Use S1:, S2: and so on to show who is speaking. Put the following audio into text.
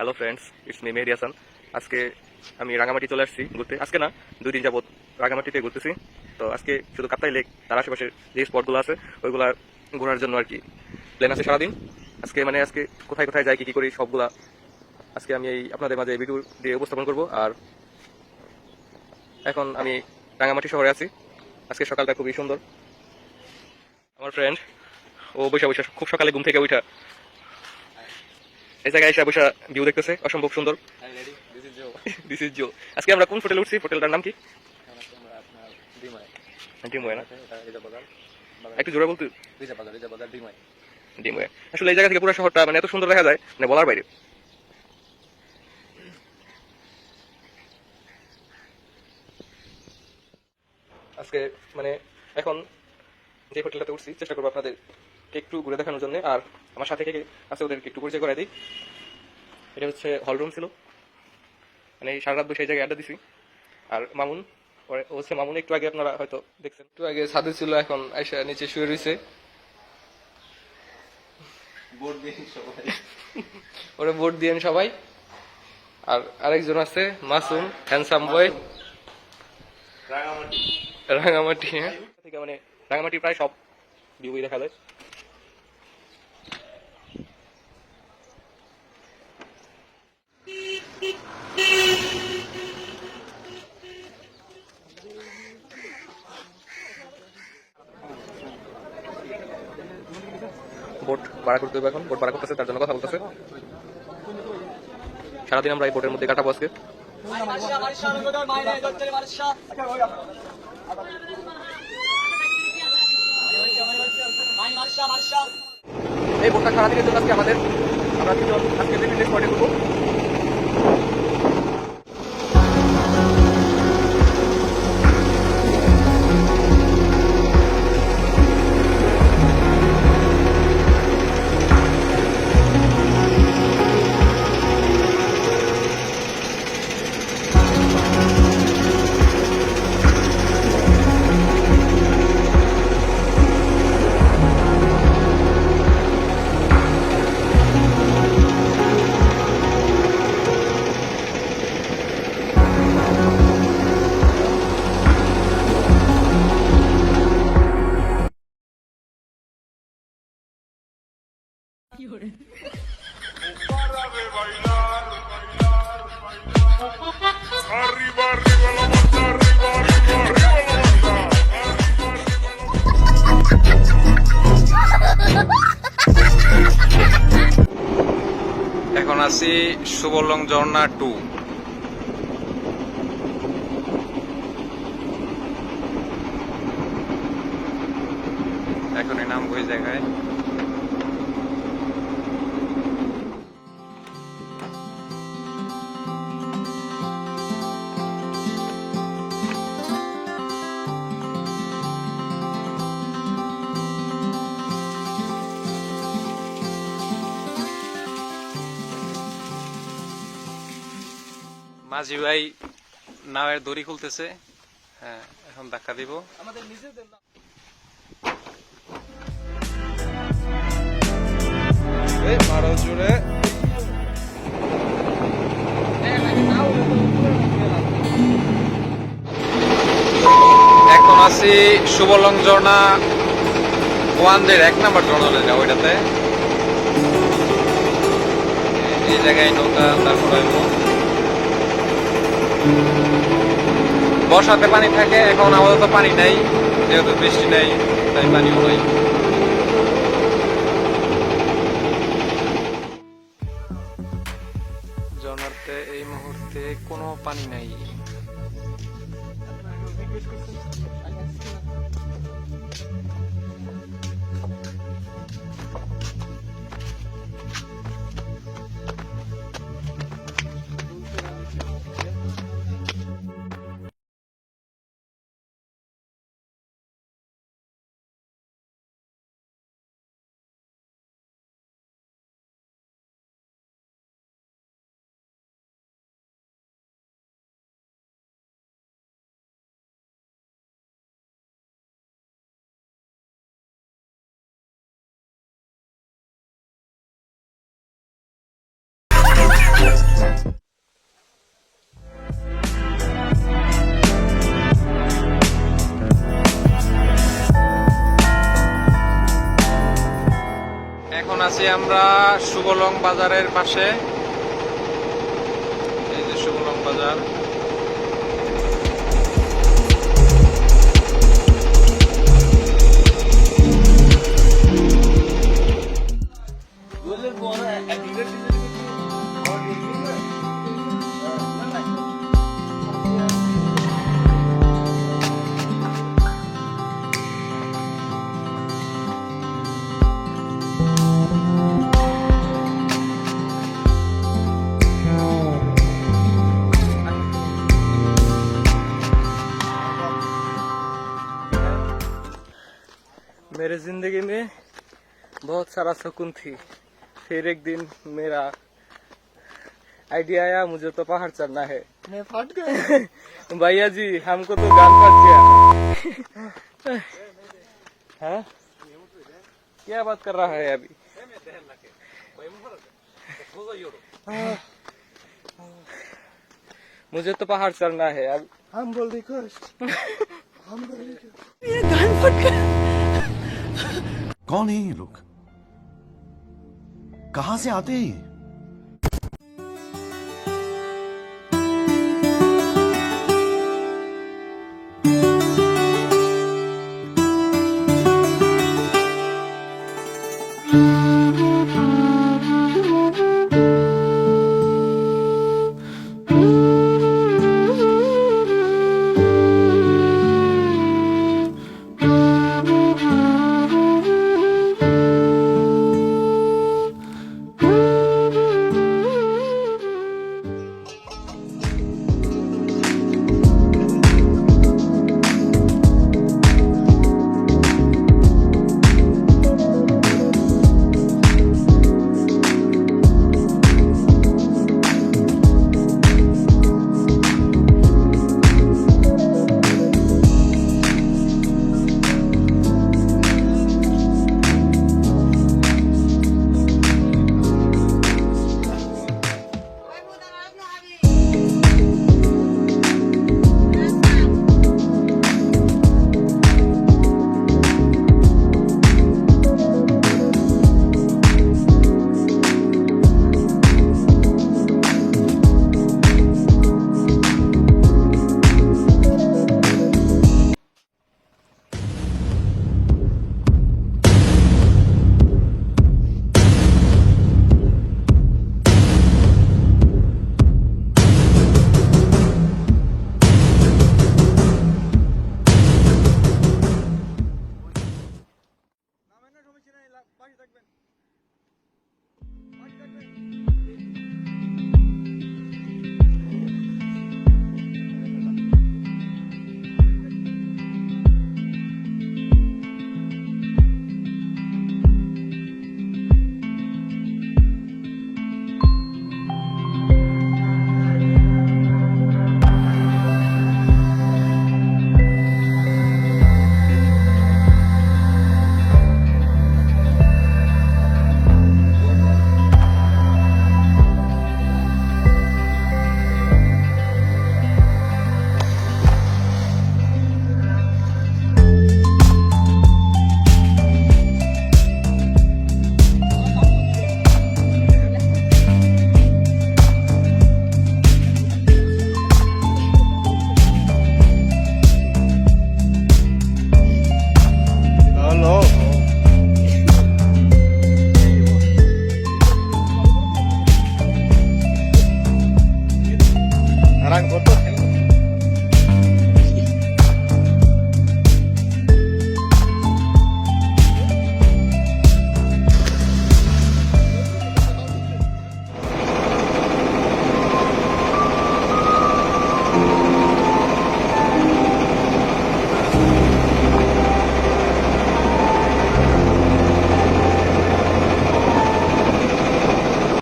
S1: Hello friends it's me Mehedi Hasan আজকে আমি রাঙামাটি চলে আসছি ঘুরতে। আজকে না, দুই দিন যাবত রাঙামাটিতে ঘুরতেছি। তো আজকে শুধু কাপ্তাই লেক, তার আশেপাশে যে স্পটগুলো আছে, ওইগুলো ঘোরার জন্য আর কি প্ল্যান আছে সারাদিন। আজকে মানে আজকে কোথায় কোথায় যাই, কি কী করি, সবগুলা আজকে আমি এই আপনাদের মাঝে ভিডিও দিয়ে উপস্থাপন করব। আর এখন আমি রাঙামাটি শহরে আছি। আজকে সকালটা খুবই সুন্দর। আমার ফ্রেন্ড ও বৈশা বৈশা খুব সকালে ঘুম থেকে উঠা এই জায়গায় এসে ভিউ দেখতেছে অসম্ভব সুন্দর. দিস ইজ জো আজকে আমরা কোন হোটেলে উঠছি? হোটেলটার নাম কি? না? একটু জোরে বলতে। আসলে এই জায়গা থেকে পুরো শহরটা মানে এত সুন্দর দেখা যায় মানে বলার বাইরে। আজকে মানে এখন যে হোটেলটাতে উঠছি চেষ্টা করব আপনাদের একটু ঘুরে দেখানোর জন্য আর আমার সাথে থেকে আছে ওদেরকে একটু পরিচয় করে দিই। এটা হচ্ছে হল রুম ছিল। মানে সারা রাত বসে এই জায়গায় আড্ডা দিছি। আর মামুন ওরে- ও হচ্ছে মামুন একটু আগে আপনারা হয়তো দেখছেন। একটু আগে ছাদে ছিল এখন আইসা নিচে শুয়ে রয়েছে।
S2: বোর্ড
S1: ওরে ভোট দিয়েন সবাই। আর আরেকজন আছে মাসুম হ্যান্ডসাম বয়
S2: রাঙামাটি।
S1: রাঙামাটি হ্যাঁ। থেকে মানে রাঙামাটি প্রায় সব ভিউই দেখা যায়। ভাড়া করতে হবে এখন বোট ভাড়া করতেছে, তার জন্য কথা বলতেছে। সারাদিন আমরা এই বোটের মধ্যে কাটাবো আজকে. এই বোটটা সারাদিনের জন্য আজকে আমাদের। আমরা তিনজন আজকে ঘুরবো
S3: আছি সুবলং ঝর্ণা টু। এখন এই নাম ওই জায়গায় মাঝি ভাই নাওয়ের দড়ি খুলতেছে। হ্যাঁ এখন ধাক্কা দিব।
S1: আমাদের নিজেদের
S3: মারো জুড়ে এখন আছি সুবলং ঝর্ণা ওয়ানদের এক নাম্বার ঝর্ণা যেটা ওইটাতে এই জায়গায় নৌকা তারপর বর্ষাতে পানি থাকে, এখন আপাতত পানি নেই, যেহেতু বৃষ্টি নেই, তাই পানিও ঝর্ণাতে এই মুহূর্তে কোনো পানি নাই। আছি আমরা সুবলং বাজারের পাশে। এই যে সুবলং বাজার।
S1: मेरे ज़िंदगी में बहुत सारा सुकून थी। फिर एक दिन मेरा आइडिया आया मुझे तो पहाड़ चढ़ना है। मैं फट गया। भैया जी हमको तो गान फट गया। हाँ? क्या बात कर रहा है अभी? मुझे तो पहाड़ चढ़ना है अब हम बोल रिक्वेस्ट
S4: कौन है ये लोग कहाँ से आते हैं ये Thank you.